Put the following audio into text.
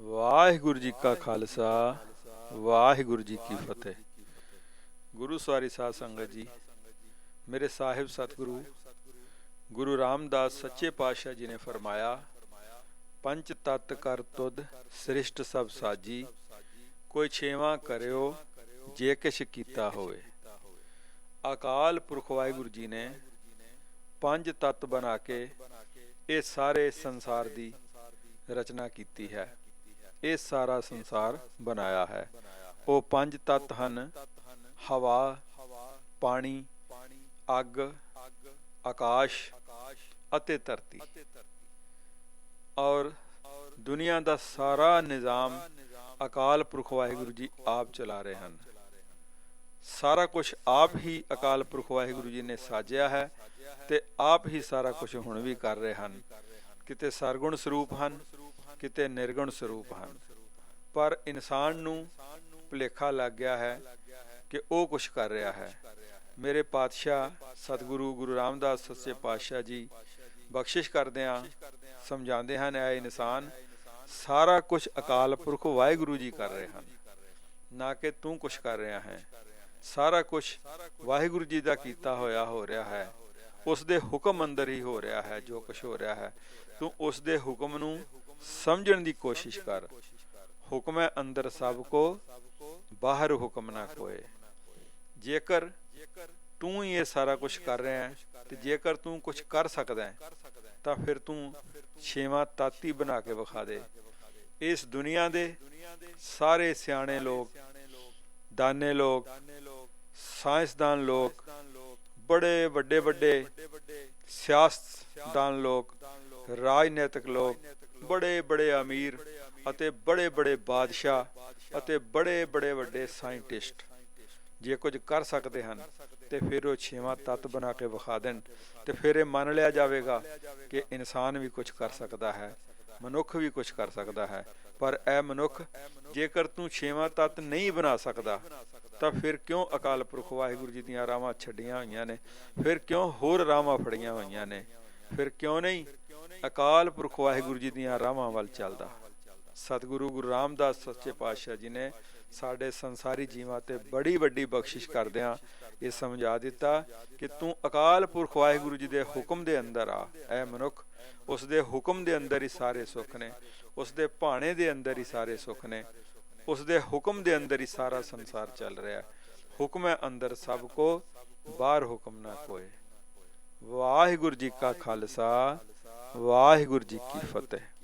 ਵਾਹਿਗੁਰੂ ਜੀ ਕਾ ਖਾਲਸਾ, ਵਾਹਿਗੁਰੂ ਜੀ ਕੀ ਫਤਿਹ। ਗੁਰੂ ਸਵਾਰੀ ਸਾਧ ਸੰਗਤ ਜੀ, ਮੇਰੇ ਸਾਹਿਬ ਸਤਿਗੁਰੂ, ਗੁਰੂ ਰਾਮਦਾਸ ਸੱਚੇ ਪਾਤਸ਼ਾਹ ਜੀ ਨੇ ਫਰਮਾਇਆ, ਪੰਜ ਤਤ ਕਰ ਤੁਧ ਸ੍ਰਿਸ਼ਟ ਸਭ ਸਾਜੀ, ਕੋਈ ਛੇਵਾਂ ਕਰਿਓ ਜੇ ਕਿਛ ਕੀਤਾ ਹੋਵੇ। ਅਕਾਲ ਪੁਰਖ ਵਾਹਿਗੁਰੂ ਜੀ ਨੇ ਪੰਜ ਤਤ ਬਣਾ ਕੇ ਇਹ ਸਾਰੇ ਸੰਸਾਰ ਦੀ ਰਚਨਾ ਕੀਤੀ ਹੈ। ਇਹ ਸਾਰਾ ਸੰਸਾਰ ਬਣਾਇਆ ਹੈ। ਉਹ ਪੰਜ ਤੱਤ ਹਨ। ਹਵਾ, ਪਾਣੀ, ਅੱਗ, ਆਕਾਸ਼ ਅਤੇ ਧਰਤੀ। ਔਰ ਦੁਨੀਆ ਦਾ ਸਾਰਾ ਨਿਜ਼ਾਮ ਅਕਾਲ ਪੁਰਖ ਵਾਹਿਗੁਰੂ ਜੀ ਆਪ ਚਲਾ ਰਹੇ ਹਨ। ਸਾਰਾ ਕੁਝ ਆਪ ਹੀ ਅਕਾਲ ਪੁਰਖ ਵਾਹਿਗੁਰੂ ਜੀ ਨੇ ਸਾਜਿਆ ਹੈ ਤੇ ਆਪ ਹੀ ਸਾਰਾ ਕੁਝ ਹੁਣ ਵੀ ਕਰ ਰਹੇ ਹਨ। ਕਿਤੇ ਸਰਗੁਣ ਸਰੂਪ ਹਨ ਕਿਤੇ ਨਿਰਗੁਣ ਸਰੂਪ ਹਨ। ਪਰ ਇਨਸਾਨ ਨੂੰ ਭੁਲੇਖਾ ਲੱਗ ਗਿਆ ਹੈ ਕਿ ਉਹ ਕੁਝ ਕਰ ਰਿਹਾ ਹੈ। ਮੇਰੇ ਪਾਤਸ਼ਾਹ ਸਤਿਗੁਰੂ ਗੁਰੂ ਰਾਮਦਾਸ ਸੱਚੇ ਪਾਤਸ਼ਾਹ ਜੀ ਬਖਸ਼ਿਸ਼ ਕਰਦਿਆਂ ਸਮਝਾਉਂਦੇ ਹਨ, ਐ ਇਨਸਾਨ, ਸਾਰਾ ਕੁਝ ਅਕਾਲ ਪੁਰਖ ਵਾਹਿਗੁਰੂ ਜੀ ਕਰ ਰਹੇ ਹਨ। ਨਾ ਕਿ ਤੂੰ ਕੁਝ ਕਰ ਰਿਹਾ ਹੈ। ਸਾਰਾ ਕੁਝ ਵਾਹਿਗੁਰੂ ਜੀ ਦਾ ਕੀਤਾ ਹੋਇਆ ਹੋ ਰਿਹਾ ਹੈ। ਉਸ ਦੇ ਹੁਕਮ ਅੰਦਰ ਹੀ ਹੋ ਰਿਹਾ ਹੈ, ਜੋ ਕੁਝ ਹੋ ਰਿਹਾ ਹੈ। ਤੂੰ ਉਸ ਦੇ ਹੁਕਮ ਨੂੰ ਸਮਝਣ ਦੀ ਕੋਸ਼ਿਸ਼ ਕਰ। ਹੁਕਮ ਅੰਦਰ ਸਭ ਕੋ, ਬਾਹਰ ਹੁਕਮ ਨਾ ਕੋਏ। ਜੇਕਰ ਤੂੰ ਹੀ ਇਹ ਸਾਰਾ ਕੁਝ ਕਰ ਰਿਹਾ ਹੈ ਤੇ ਜੇਕਰ ਤੂੰ ਕੁਝ ਕਰ ਸਕਦਾ ਹੈ, ਤਾਂ ਫਿਰ ਤੂੰ ਛੇਵਾਂ ਤਾਤੀ ਬਣਾ ਕੇ ਵਿਖਾ ਦੇ। ਇਸ ਦੁਨੀਆ ਦੇ ਸਾਰੇ ਸਿਆਣੇ ਲੋਕ, ਦਾਨੇ ਲੋਕ, ਸਾਇੰਸਦਾਨ ਲੋਕ, ਬੜੇ ਵੱਡੇ ਵੱਡੇ ਸਿਆਸਤਦਾਨ ਲੋਕ ਰਾਜਨੀਤਿਕ ਲੋਕ, ਬੜੇ ਬੜੇ ਅਮੀਰ ਅਤੇ ਬੜੇ ਬੜੇ ਬਾਦਸ਼ਾਹ ਅਤੇ ਬੜੇ ਬੜੇ ਵੱਡੇ ਸਾਇੰਟਿਸਟ। ਜੇ ਕੁਝ ਕਰ ਸਕਦੇ ਹਨ, ਤੇ ਫਿਰ ਉਹ ਛੇਵਾਂ ਤੱਤ ਬਣਾ ਕੇ ਵਿਖਾ ਦੇਣ। ਤੇ ਫਿਰ ਇਹ ਮੰਨ ਲਿਆ ਜਾਵੇਗਾ ਕਿ ਇਨਸਾਨ ਵੀ ਕੁਝ ਕਰ ਸਕਦਾ ਹੈ, ਮਨੁੱਖ ਵੀ ਕੁਝ ਕਰ ਸਕਦਾ ਹੈ। ਪਰ ਇਹ ਮਨੁੱਖ, ਜੇਕਰ ਤੂੰ ਛੇਵਾਂ ਤੱਤ ਨਹੀਂ ਬਣਾ ਸਕਦਾ, ਤਾਂ ਫਿਰ ਕਿਉਂ ਅਕਾਲ ਪੁਰਖ ਵਾਹਿਗੁਰੂ ਜੀ ਦੀਆਂ ਰਾਵਾਂ ਛੱਡੀਆਂ ਹੋਈਆਂ ਨੇ? ਫਿਰ ਕਿਉਂ ਹੋਰ ਰਾਵਾਂ ਫੜੀਆਂ ਹੋਈਆਂ ਨੇ? ਫਿਰ ਕਿਉਂ ਨਹੀਂ? ਅਕਾਲ ਪੁਰਖ ਵਾਹਿਗੁਰੂ ਜੀ ਦੀਆਂ ਰਾਵਾਂ ਵੱਲ ਚੱਲਦਾ। ਸਤਿਗੁਰੂ ਗੁਰੂ ਰਾਮਦਾਸ ਸੱਚੇ ਪਾਤਸ਼ਾਹ ਜੀ ਨੇ ਸਾਡੇ ਸੰਸਾਰੀ ਜੀਵਾਂ ਤੇ ਬੜੀ ਵੱਡੀ ਬਖਸ਼ਿਸ਼ ਕਰਦਿਆਂ ਇਹ ਸਮਝਾ ਦਿੱਤਾ ਕਿ ਤੂੰ ਅਕਾਲ ਪੁਰਖ ਵਾਹਿਗੁਰੂ ਜੀ ਦੇ ਹੁਕਮ ਦੇ ਅੰਦਰ ਆ, ਐ ਮਨੁੱਖ। ਉਸ ਦੇ ਹੁਕਮ ਦੇ ਅੰਦਰ ਹੀ ਸਾਰੇ ਸੁੱਖ ਨੇ, ਉਸ ਦੇ ਭਾਣੇ ਦੇ ਅੰਦਰ ਹੀ ਸਾਰੇ ਸੁੱਖ ਨੇ, ਉਸ ਦੇ ਹੁਕਮ ਦੇ ਅੰਦਰ ਹੀ ਸਾਰਾ ਸੰਸਾਰ ਚੱਲ ਰਿਹਾ ਹੁਕਮ ਹੈ ਅੰਦਰ ਸਭ ਕੋ, ਬਾਹਰ ਹੁਕਮ ਨਾ ਕੋਏ ਵਾਹਿਗੁਰੂ ਜੀ ਕਾ ਖਾਲਸਾ ਵਾਹਿਗੁਰੂ ਜੀ ਕੀ ਫਤਿਹ।